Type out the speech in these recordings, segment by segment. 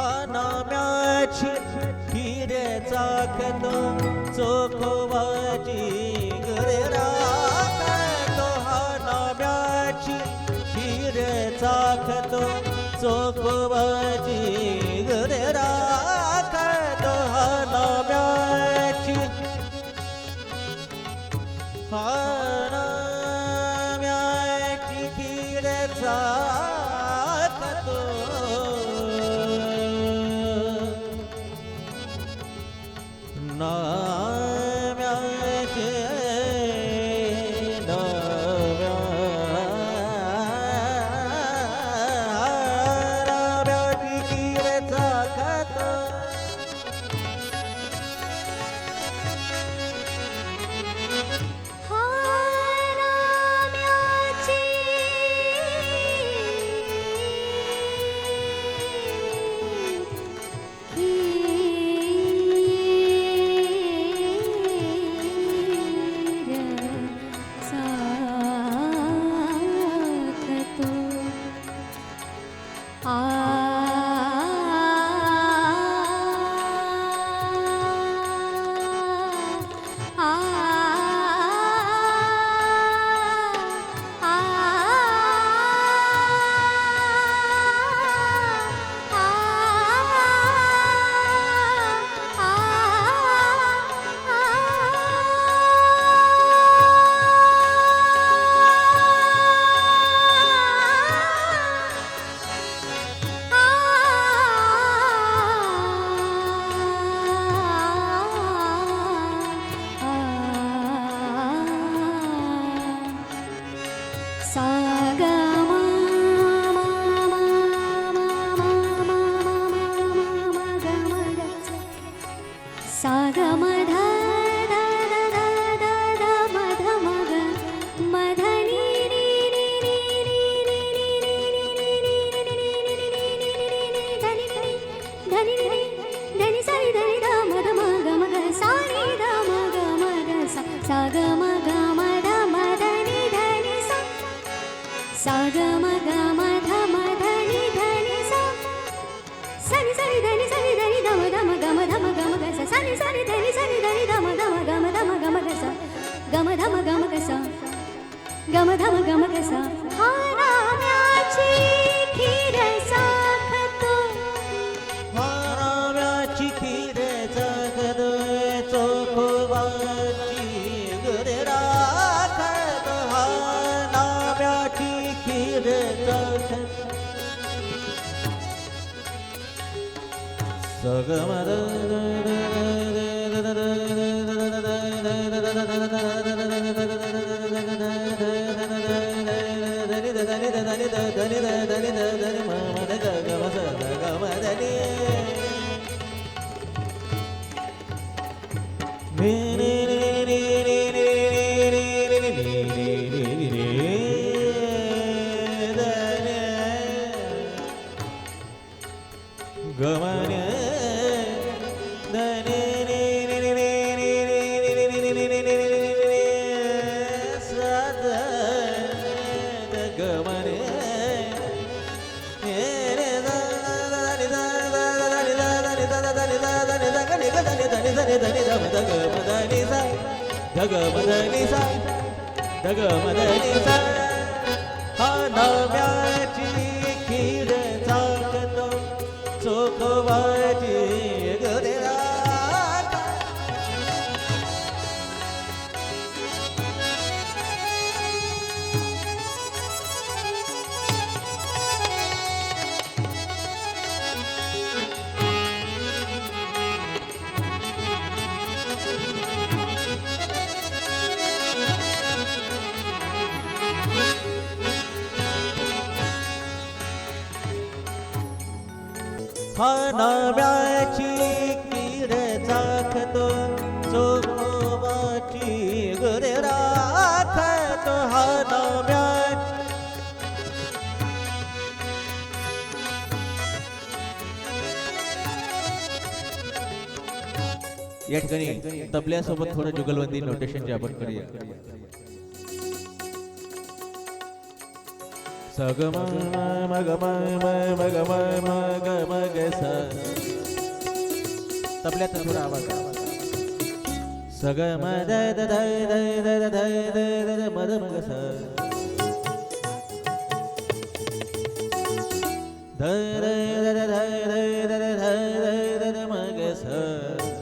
म्याची हिरे चाकत चोखवाची saga गमधम गमगसा हा राम्याची खीरसा. धने धने धने धने धग मदनी सा धग मदनी सा धग मदनी सा हा नव्या नव्याची किर जाखतो सोमोबाची गुर राखतो हा नव्या या ठिकाणी तबल्यासोबत थोडं जुगलबंदी नोटेशन आपण करूया. सग म मग म मग मग स तबल्यात थोडा आवाज सग म दय दय दय दय दय दय दय मद मग स धय दय दय दय दय दय दय दय दय मग स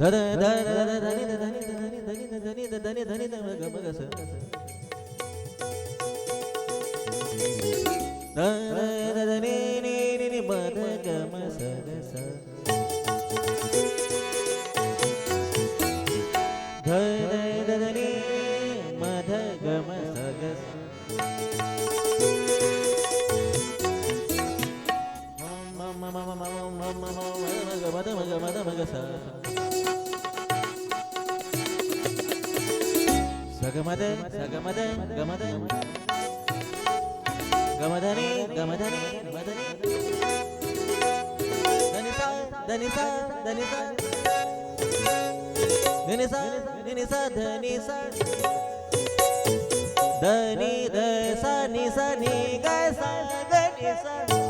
धर धर धर धनी धनी धनी धनी धनी धनी धनी धनी मग मग सगमद सगमद गमद गमधने गमधने गमधने धनिसा धनिसा धनिसा धनिसा धनिसा धनिसा धनि दसा निसा नि ग सा ग नि सा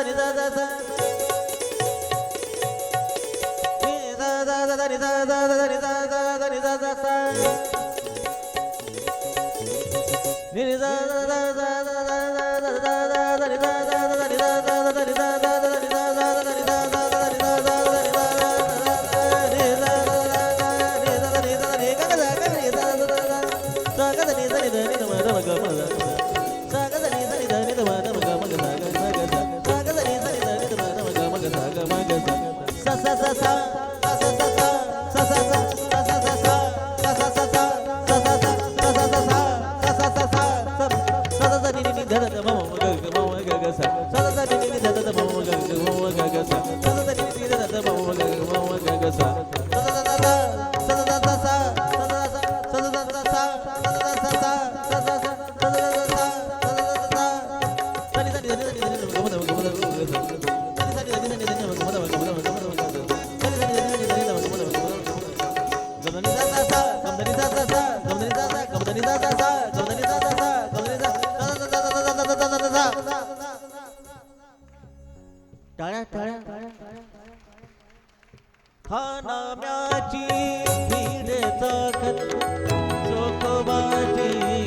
దని దా దా దా దని దా దా దని దా దా దని దా దా దని దా దా దా टाळ्या टाळ्या ठाण्याची भीड चोखबाची